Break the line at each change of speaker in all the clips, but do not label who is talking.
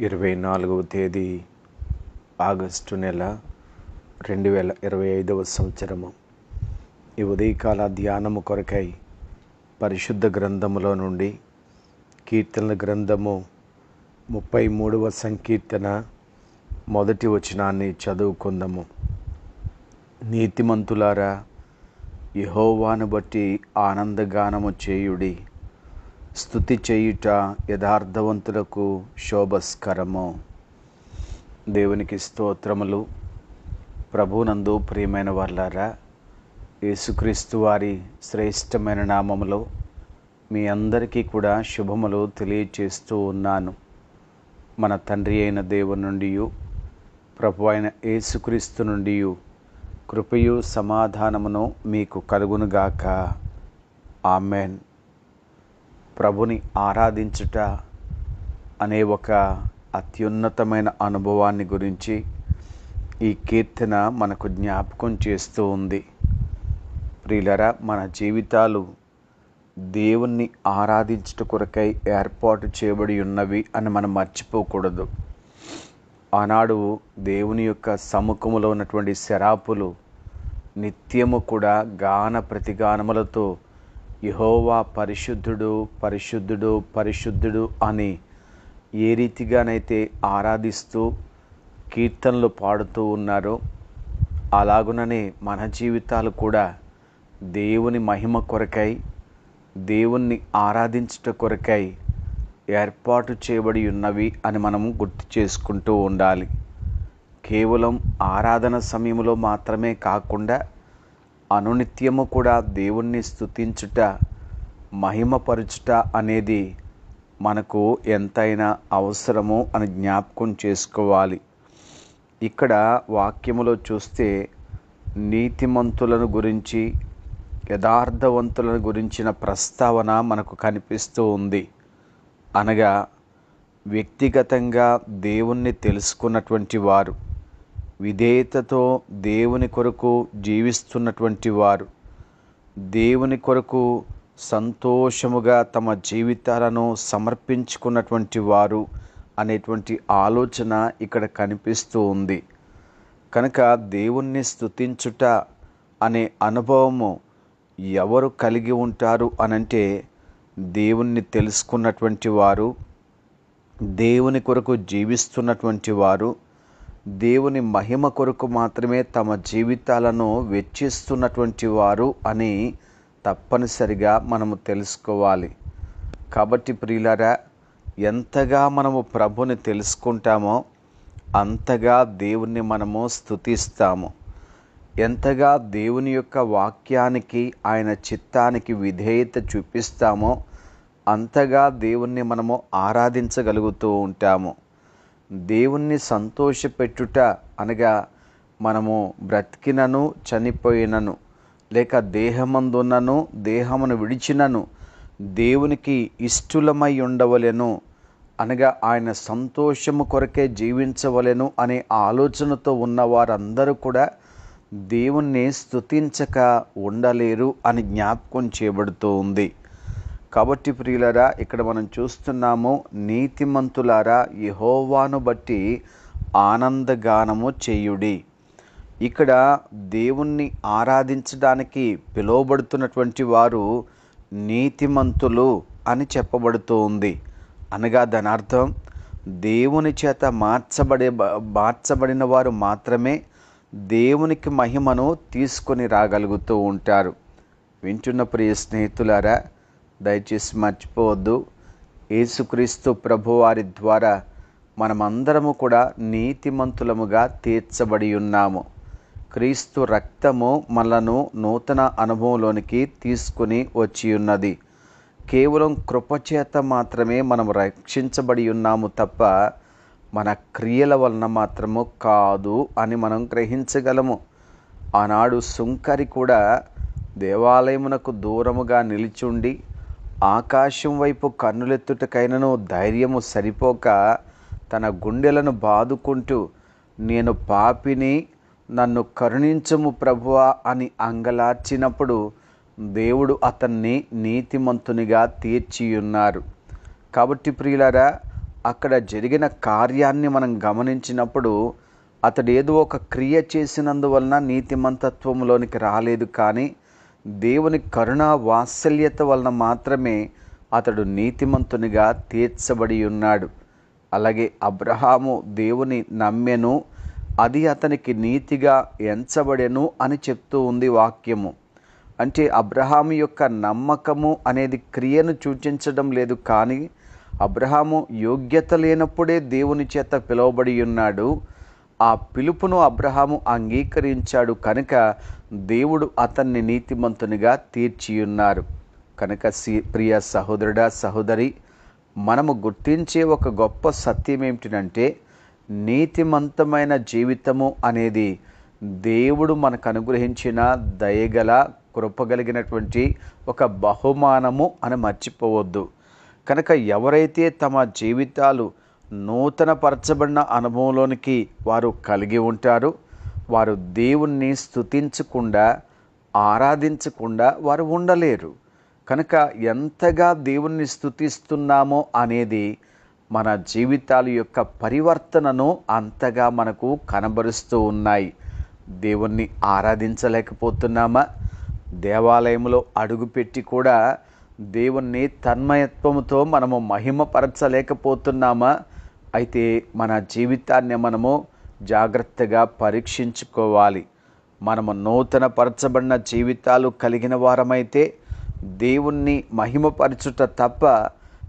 ఇరవై నాలుగవ తేదీ ఆగస్టు నెల రెండు వేల ఇరవై ఐదవ సంవత్సరము. ఈ ఉదయకాల ధ్యానము కొరకై పరిశుద్ధ గ్రంథములో నుండి కీర్తనల గ్రంథము ముప్పై మూడవ సంకీర్తన మొదటి వచనాన్ని చదువుకుందాము. నీతిమంతులారా యహోవాను బట్టి ఆనందగానము చేయుడి. స్థుతి చేయుట యథార్థవంతులకు శోభస్కరము. దేవునికి స్తోత్రములు. ప్రభునందు ప్రియమైన వాళ్ళారా యేసుక్రీస్తు వారి శ్రేష్టమైన నామములో మీ అందరికీ కూడా శుభములు తెలియచేస్తూ ఉన్నాను. మన తండ్రి అయిన దేవుని నుండి ప్రభు అయిన యేసుక్రీస్తు నుండి కృపయు సమాధానమును మీకు కలుగునుగాక. ఆమెన్. ప్రభుని ఆరాధించుట అనే ఒక అత్యున్నతమైన అనుభవాన్ని గురించి ఈ కీర్తన మనకు జ్ఞాపకం చేస్తూ ఉంది. ప్రియులరా మన జీవితాలు దేవుణ్ణి ఆరాధించుట కొరకై ఏర్పాటు చేయబడి ఉన్నవి అని మనం మర్చిపోకూడదు. ఆనాడు దేవుని యొక్క సముఖములో ఉన్నటువంటి శరాపులు నిత్యము కూడా గాన ప్రతిగానములతో యహోవా పరిశుద్ధుడు పరిశుద్ధుడు పరిశుద్ధుడు అని ఏ రీతిగానైతే ఆరాధిస్తూ కీర్తనలు పాడుతూ ఉన్నారో అలాగుననే మన జీవితాలు కూడా దేవుని మహిమ కొరకై దేవుణ్ణి ఆరాధించుట కొరకై ఏర్పాటు చేయబడి ఉన్నవి అని మనము గుర్తు చేసుకుంటూ ఉండాలి. కేవలం ఆరాధన సమయంలో మాత్రమే కాకుండా అనునిత్యము కూడా దేవుణ్ణి స్తుతించుట మహిమపరుచుట అనేది మనకు ఎంతైనా అవసరము అని జ్ఞాపకం చేసుకోవాలి. ఇక్కడ వాక్యములో చూస్తే నీతిమంతులను గురించి యథార్థవంతులను గురించిన ప్రస్తావన మనకు కనిపిస్తూ ఉంది. అనగా వ్యక్తిగతంగా దేవుణ్ణి తెలుసుకున్నటువంటి వారు. విధేయతతో దేవుని కొరకు జీవిస్తున్నటువంటి వారు దేవుని కొరకు సంతోషముగా తమ జీవితాలను సమర్పించుకున్నటువంటి వారు అనేటువంటి ఆలోచన ఇక్కడ కనిపిస్తూ ఉంది. కనుక దేవుణ్ణి స్తుతించుట అనే అనుభవము ఎవరు కలిగి ఉంటారు అనంటే దేవుణ్ణి తెలుసుకున్నటువంటి వారు దేవుని కొరకు జీవిస్తున్నటువంటి వారు దేవుని మహిమ కొరకు మాత్రమే తమ జీవితాలను వెచ్చిస్తున్నటువంటి వారు అని తప్పనిసరిగా మనము తెలుసుకోవాలి. కాబట్టి ప్రియులరా ఎంతగా మనము ప్రభుని తెలుసుకుంటామో అంతగా దేవుణ్ణి మనము స్తుతిస్తాము. ఎంతగా దేవుని యొక్క వాక్యానికి ఆయన చిత్తానికి విధేయత చూపిస్తామో అంతగా దేవుణ్ణి మనము ఆరాధించగలుగుతూ ఉంటాము. దేవుణ్ణి సంతోషపెట్టుట అనగా మనము బ్రతికినను చనిపోయినను లేక దేహమందున్నను దేహమును విడిచినను దేవునికి ఇష్టలమై ఉండవలెను అనగా ఆయన సంతోషము కొరకే జీవించవలెను అనే ఆలోచనతో ఉన్న వారందరూ కూడా దేవుణ్ణి స్తుతించక ఉండలేరు అని జ్ఞాపకం చేయబడుతూ ఉంది. కాబట్టి ప్రియులరా ఇక్కడ మనం చూస్తున్నాము నీతిమంతులారా యహోవాను బట్టి ఆనందగానము చేయుడి. ఇక్కడ దేవుణ్ణి ఆరాధించడానికి పిలువబడుతున్నటువంటి వారు నీతిమంతులు అని చెప్పబడుతూ ఉంది. అనగా దాని అర్థం దేవుని చేత మార్చబడే మార్చబడిన వారు మాత్రమే దేవునికి మహిమను తీసుకొని రాగలుగుతూ ఉంటారు. వింటున్న ప్రియ స్నేహితులారా దయచేసి మర్చిపోవద్దు. యేసుక్రీస్తు ప్రభువారి ద్వారా మనమందరము కూడా నీతిమంతులముగా తీర్చబడి ఉన్నాము. క్రీస్తు రక్తము మనను నూతన అనుభవంలోనికి తీసుకుని వచ్చి ఉన్నది. కేవలం కృపచేత మాత్రమే మనం రక్షించబడి ఉన్నాము తప్ప మన క్రియల వలన మాత్రము కాదు అని మనం గ్రహించగలము. ఆనాడు సుంకరి కూడా దేవాలయమునకు దూరముగా నిలిచుండి ఆకాశం వైపు కన్నులెత్తుటకైనను ధైర్యము సరిపోక తన గుండెలను బాదుకుంటూ నేను పాపిని నన్ను కరుణించము ప్రభువా అని అంగలార్చినప్పుడు దేవుడు అతన్ని నీతిమంతునిగా తీర్చియున్నారు. కాబట్టి ప్రియులారా అక్కడ జరిగిన కార్యాన్ని మనం గమనించినప్పుడు అతడు ఏదో ఒక క్రియ చేసినందువలన నీతిమంతత్వంలోనికి రాలేదు కానీ దేవుని కరుణా వాత్సల్యత వలన మాత్రమే అతడు నీతిమంతునిగా తీర్చబడి ఉన్నాడు. అలాగే అబ్రహాము దేవుని నమ్మెను అది అతనికి నీతిగా ఎంచబడెను అని చెప్తూ ఉంది వాక్యము. అంటే అబ్రహాము యొక్క నమ్మకము అనేది క్రియను సూచించడం లేదు కానీ అబ్రహాము యోగ్యత లేనప్పుడే దేవుని చేత పిలువబడి ఉన్నాడు. ఆ పిలుపును అబ్రహాము అంగీకరించాడు కనుక దేవుడు అతన్ని నీతిమంతునిగా తీర్చియున్నారు. కనుక సి ప్రియ సహోదరుడా సహోదరి మనము గుర్తించే ఒక గొప్ప సత్యం ఏమిటంటే నీతిమంతమైన జీవితము అనేది దేవుడు మనకు అనుగ్రహించిన దయగల కృపగలిగినటువంటి ఒక బహుమానము అని మర్చిపోవద్దు. కనుక ఎవరైతే తమ జీవితాలు నూతనపరచబడిన అనుభవంలోనికి వారు కలిగి ఉంటారు. వారు దేవుణ్ణి స్థుతించకుండా ఆరాధించకుండా వారు ఉండలేరు. కనుక ఎంతగా దేవుణ్ణి స్థుతిస్తున్నామో అనేది మన జీవితాల యొక్క పరివర్తనను అంతగా మనకు కనబరుస్తూ ఉన్నాయి. దేవుణ్ణి ఆరాధించలేకపోతున్నామా? దేవాలయంలో అడుగుపెట్టి కూడా దేవుణ్ణి తన్మయత్వముతో మనము మహిమపరచలేకపోతున్నామా? అయితే మన జీవితాన్ని మనము జాగ్రత్తగా పరీక్షించుకోవాలి. మనము నూతన పరచబడిన జీవితాలు కలిగిన వారమైతే దేవుణ్ణి మహిమపరచుట తప్ప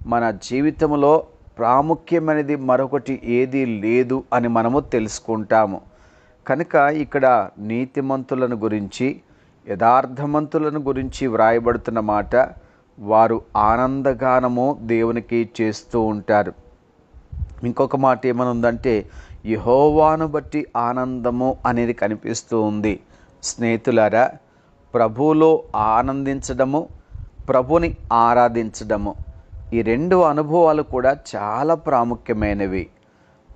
మన జీవితంలో ప్రాముఖ్యమైనది మరొకటి ఏదీ లేదు అని మనము తెలుసుకుంటాము. కనుక ఇక్కడ నీతిమంతులను గురించి యథార్థమంతులను గురించి వ్రాయబడుతున్న మాట వారు ఆనందగానము దేవునికి చేస్తూ ఉంటారు. ఇంకొక మాట ఏమనుందంటే యహోవాను బట్టి ఆనందము అనేది కనిపిస్తూ ఉంది. స్నేహితులారా ప్రభువులో ఆనందించడము ప్రభుని ఆరాధించడము ఈ రెండు అనుభవాలు కూడా చాలా ప్రాముఖ్యమైనవి.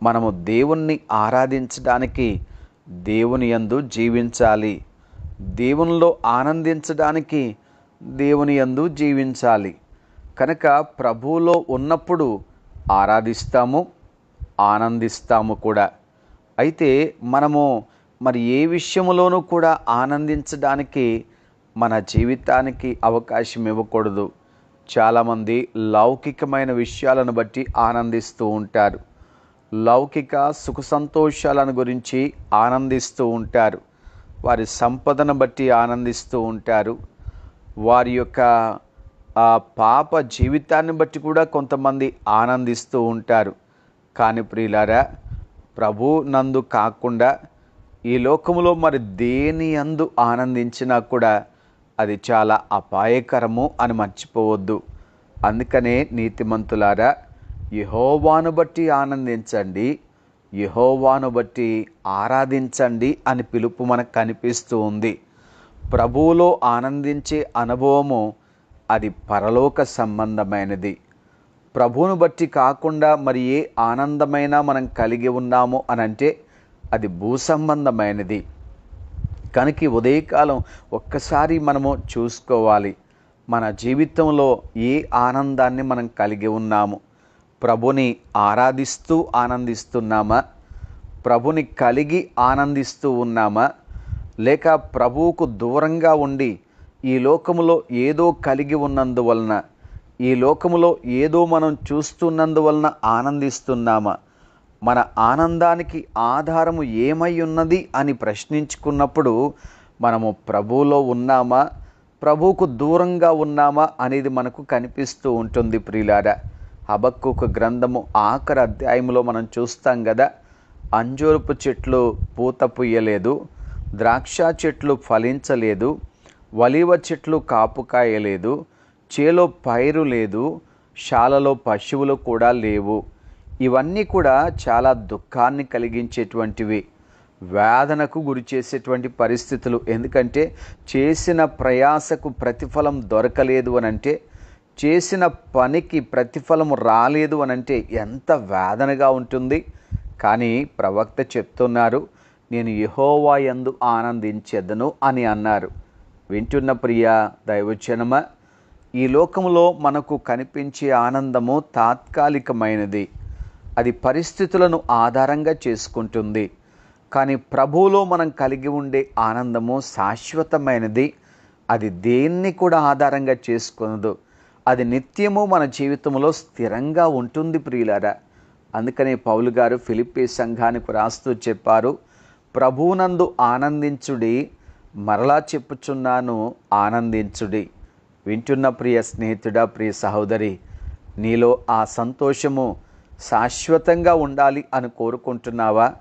మనము దేవుణ్ణి ఆరాధించడానికి దేవుని యందు జీవించాలి. దేవునిలో ఆనందించడానికి దేవుని యందు జీవించాలి. కనుక ప్రభువులో ఉన్నప్పుడు ఆరాధిస్తాము ఆనందిస్తాము కూడా. అయితే మనము మరి ఏ విషయంలోనూ కూడా ఆనందించడానికి మన జీవితానికి అవకాశం ఇవ్వకూడదు. చాలామంది లౌకికమైన విషయాలను బట్టి ఆనందిస్తూ ఉంటారు. లౌకిక సుఖ సంతోషాలను గురించి ఆనందిస్తూ ఉంటారు. వారి సంపదను బట్టి ఆనందిస్తూ ఉంటారు. వారి యొక్క ఆ పాప జీవితాన్ని బట్టి కూడా కొంతమంది ఆనందిస్తూ ఉంటారు. కానీ ప్రియులారా ప్రభు నందు కాకుండా ఈ లోకములో మరి దేని అందు ఆనందించినా కూడా అది చాలా అపాయకరము అని మర్చిపోవద్దు. అందుకనే నీతిమంతులారా యహోవాను బట్టి ఆనందించండి యహోవాను బట్టి ఆరాధించండి అని పిలుపు మనకు కనిపిస్తూ ఉంది. ప్రభువులో ఆనందించే అనుభవము అది పరలోక సంబంధమైనది. ప్రభువును బట్టి కాకుండా మరి ఏ ఆనందమైన మనం కలిగి ఉన్నాము అని అంటే అది భూ సంబంధమైనది. కనుక ఉదయకాలం ఒక్కసారి మనము చూసుకోవాలి. మన జీవితంలో ఏ ఆనందాన్ని మనం కలిగి ఉన్నాము? ప్రభుని ఆరాధిస్తూ ఆనందిస్తున్నామా? ప్రభుని కలిగి ఆనందిస్తూ ఉన్నామా? లేక ప్రభువుకు దూరంగా ఉండి ఈ లోకములో ఏదో కలిగి ఉన్నందువలన ఈ లోకములో ఏదో మనం చూస్తున్నందువలన ఆనందిస్తున్నామా? మన ఆనందానికి ఆధారము ఏమై ఉన్నది అని ప్రశ్నించుకున్నప్పుడు మనము ప్రభువులో ఉన్నామా? ప్రభువుకు దూరంగా ఉన్నామా అనేది మనకు కనిపిస్తూ ఉంటుంది ప్రియులారా. హబక్కుక గ్రంథము ఆఖరి అధ్యాయంలో మనం చూస్తాం కదా అంజూరపు చెట్లు పూత పుయ్యలేదు ద్రాక్ష చెట్లు ఫలించలేదు వలివ చెట్లు కాపు కాయలేదు చేలో పైరు లేదు శాలలో పశువులు కూడా లేవు. ఇవన్నీ కూడా చాలా దుఃఖాన్ని కలిగించేటువంటివి వేదనకు గురి చేసేటువంటి పరిస్థితులు. ఎందుకంటే చేసిన ప్రయాసకు ప్రతిఫలం దొరకలేదు అని అంటే చేసిన పనికి ప్రతిఫలం రాలేదు అని అంటే ఎంత వేదనగా ఉంటుంది. కానీ ప్రవక్త చెప్తున్నారు నేను యహోవా యందు ఆనందించెదను అని అన్నారు. వింటున్న ప్రియ దైవచనమ ఈ లోకంలో మనకు కనిపించే ఆనందము తాత్కాలికమైనది. అది పరిస్థితులను ఆధారంగా చేసుకుంటుంది. కానీ ప్రభువులో మనం కలిగి ఉండే ఆనందము శాశ్వతమైనది. అది దేన్ని కూడా ఆధారంగా చేసుకునదు. అది నిత్యము మన జీవితంలో స్థిరంగా ఉంటుంది ప్రియులారా. అందుకనే పౌలు గారు ఫిలిప్పీ సంఘానికి రాస్తూ చెప్పారు ప్రభువునందు ఆనందించుడి మరలా చెప్పుచున్నాను ఆనందించుడి. వింటున్న ప్రియ స్నేహితుడా ప్రియ సహోదరి నీలో ఆ సంతోషము శాశ్వతంగా ఉండాలి అని కోరుకుంటున్నావా?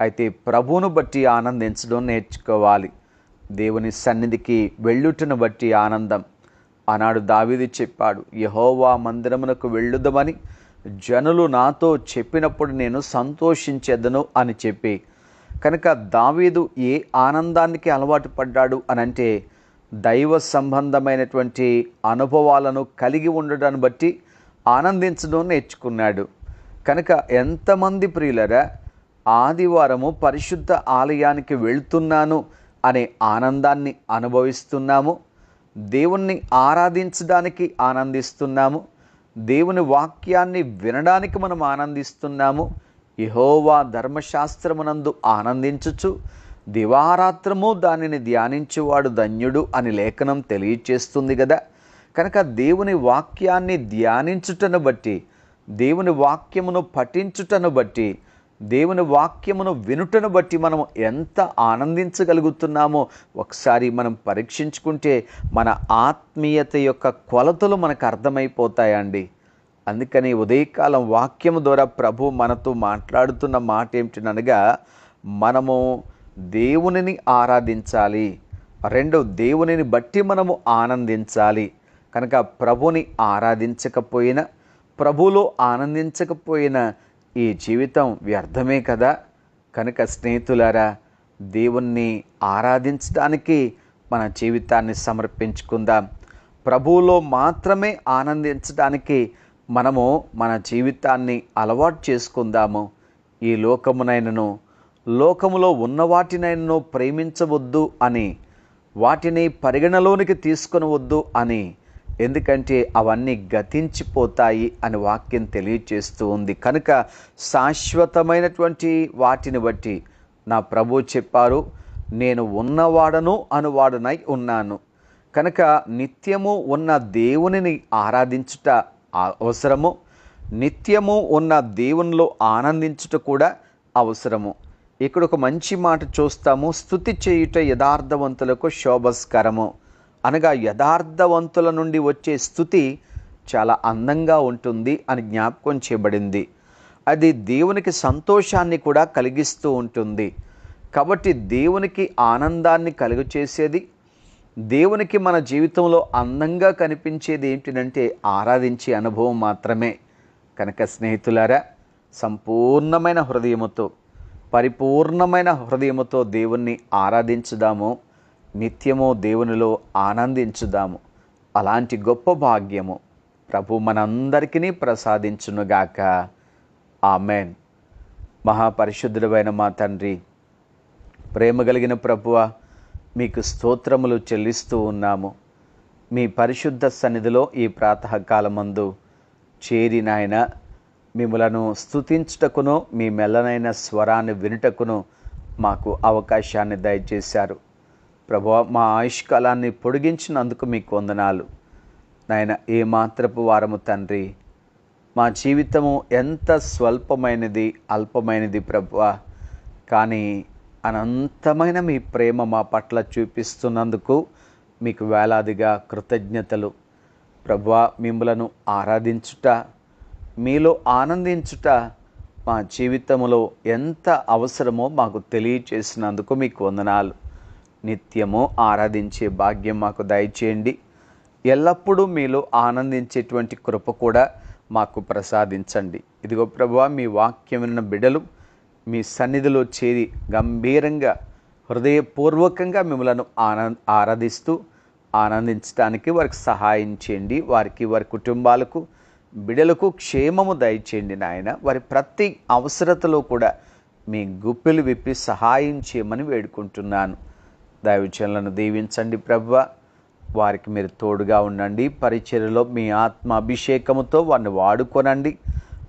అయితే ప్రభువును బట్టి ఆనందించడం నేర్చుకోవాలి. దేవుని సన్నిధికి వెళ్ళుటను బట్టి ఆనందం. ఆనాడు దావిది చెప్పాడు యహోవా మందిరమునకు వెళ్ళుదమని జనులు నాతో చెప్పినప్పుడు నేను సంతోషించెదను అని చెప్పి కనుక దావీదు ఏ ఆనందానికి అలవాటు పడ్డాడు అనంటే దైవ సంబంధమైనటువంటి అనుభవాలను కలిగి ఉండడాన్ని బట్టి ఆనందించడం నేర్చుకున్నాడు. కనుక ఎంతమంది ప్రియులరా ఆదివారము పరిశుద్ధ ఆలయానికి వెళ్తున్నాను అనే ఆనందాన్ని అనుభవిస్తున్నాము. దేవుణ్ణి ఆరాధించడానికి ఆనందిస్తున్నాము. దేవుని వాక్యాన్ని వినడానికి మనం ఆనందిస్తున్నాము. యహోవా ధర్మశాస్త్రమునందు ఆనందించుచు దివారాత్రము దానిని ధ్యానించువాడు ధన్యుడు అని లేఖనం తెలియచేస్తుంది కదా కనుక దేవుని వాక్యాన్ని ధ్యానించుటను బట్టి దేవుని వాక్యమును పఠించుటను బట్టి దేవుని వాక్యమును వినుటను బట్టి మనం ఎంత ఆనందించగలుగుతున్నామో ఒకసారి మనం పరీక్షించుకుంటే మన ఆత్మీయత యొక్క కొలతలు మనకు అర్థమైపోతాయండి. అందుకని ఉదయకాలం వాక్యము ద్వారా ప్రభు మనతో మాట్లాడుతున్న మాట ఏమిటనగా మనము దేవునిని ఆరాధించాలి. రెండు దేవునిని బట్టి మనము ఆనందించాలి. కనుక ప్రభుని ఆరాధించకపోయినా ప్రభులో ఆనందించకపోయినా ఈ జీవితం వ్యర్థమే కదా? కనుక స్నేహితులారా దేవుణ్ణి ఆరాధించడానికి మన జీవితాన్ని సమర్పించుకుందాం. ప్రభువులో మాత్రమే ఆనందించడానికి మనము మన జీవితాన్ని అలవాటు చేసుకుందాము. ఈ లోకమునైనను లోకములో ఉన్న వాటినైనను ప్రేమించవద్దు అని వాటిని పరిగణలోనికి తీసుకొనవద్దు అని ఎందుకంటే అవన్నీ గతించిపోతాయి అని వాక్యం తెలియచేస్తూ ఉంది. కనుక శాశ్వతమైనటువంటి వాటిని బట్టి నా ప్రభు చెప్పారు నేను ఉన్నవాడను అనువాడనై ఉన్నాను. కనుక నిత్యము ఉన్న దేవునిని ఆరాధించుట అవసరము. నిత్యము ఉన్న దేవునిలో ఆనందించుట కూడా అవసరము. ఇక్కడ ఒక మంచి మాట చూస్తాము. స్థుతి చేయుట యథార్థవంతులకు శోభస్కరము. అనగా యథార్థవంతుల నుండి వచ్చే స్థుతి చాలా అందంగా ఉంటుంది అని జ్ఞాపకం చేయబడింది. అది దేవునికి సంతోషాన్ని కూడా కలిగిస్తూ ఉంటుంది. కాబట్టి దేవునికి ఆనందాన్ని కలుగు చేసేది దేవునికి మన జీవితంలో అందంగా కనిపించేది ఏంటిదంటే ఆరాధించే అనుభవం మాత్రమే. కనుక స్నేహితులారా సంపూర్ణమైన హృదయముతో పరిపూర్ణమైన హృదయముతో దేవుణ్ణి ఆరాధించుదాము. నిత్యము దేవునిలో ఆనందించుదాము. అలాంటి గొప్ప భాగ్యము ప్రభు మనందరికీ ప్రసాదించునుగాక. ఆమెన్. మహాపరిశుద్ధుడమైన మా తండ్రి ప్రేమ కలిగిన ప్రభువ మీకు స్తోత్రములు చెల్లిస్తూ ఉన్నాము. మీ పరిశుద్ధ సన్నిధిలో ఈ ప్రాతకాలమందు చేరి నాయన మిమ్మలను స్థుతించుటకును మీ మెల్లనైన స్వరాన్ని వినుటకును మాకు అవకాశాన్ని దయచేశారు. ప్రభు మా ఆయుష్కాలాన్ని పొడిగించినందుకు మీకు వందనాలు. నాయన ఏ మాత్రపు వారము తండ్రి మా జీవితము ఎంత స్వల్పమైనది అల్పమైనది ప్రభువ కానీ అనంతమైన మీ ప్రేమ మా పట్ల చూపిస్తున్నందుకు మీకు వేలాదిగా కృతజ్ఞతలు. ప్రభా మిమ్మలను ఆరాధించుట మీలో ఆనందించుట మా జీవితంలో ఎంత అవసరమో మాకు తెలియచేసినందుకు మీకు వందనాలు. నిత్యము ఆరాధించే భాగ్యం మాకు దయచేయండి. ఎల్లప్పుడూ మీలో ఆనందించేటువంటి కృప కూడా మాకు ప్రసాదించండి. ఇదిగో ప్రభు మీ వాక్యం బిడలు మీ సన్నిధిలో చేరి గంభీరంగా హృదయపూర్వకంగా మిమ్మలను ఆనంద ఆరాధిస్తూ ఆనందించడానికి వారికి సహాయం చేయండి. వారికి వారి కుటుంబాలకు బిడలకు క్షేమము దయచేయండి నాయన. వారి ప్రతి అవసరతలో కూడా మీ గుప్పెలు విప్పి సహాయం చేయమని వేడుకుంటున్నాను. దైవచనులను దీవించండి ప్రభు. వారికి మీరు తోడుగా ఉండండి. పరిచర్యలో మీ ఆత్మ అభిషేకముతో వారిని వాడుకొనండి.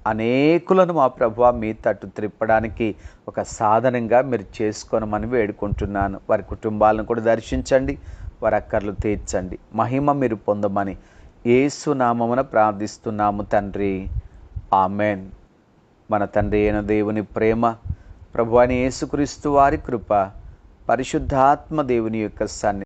అనేకులను మా ప్రభు మీ తట్టు త్రిప్పడానికి ఒక సాధనంగా మీరు చేసుకోనమని వేడుకుంటున్నాను. వారి కుటుంబాలను కూడా దర్శించండి వారి అక్కర్లు తీర్చండి. మహిమ మీరు పొందమని ఏసు నామమున ప్రార్థిస్తున్నాము తండ్రి. ఆమెన్. మన తండ్రి అయిన దేవుని ప్రేమ ప్రభు అని యేసుక్రీస్తు వారి కృప పరిశుద్ధాత్మ దేవుని యొక్క సన్ని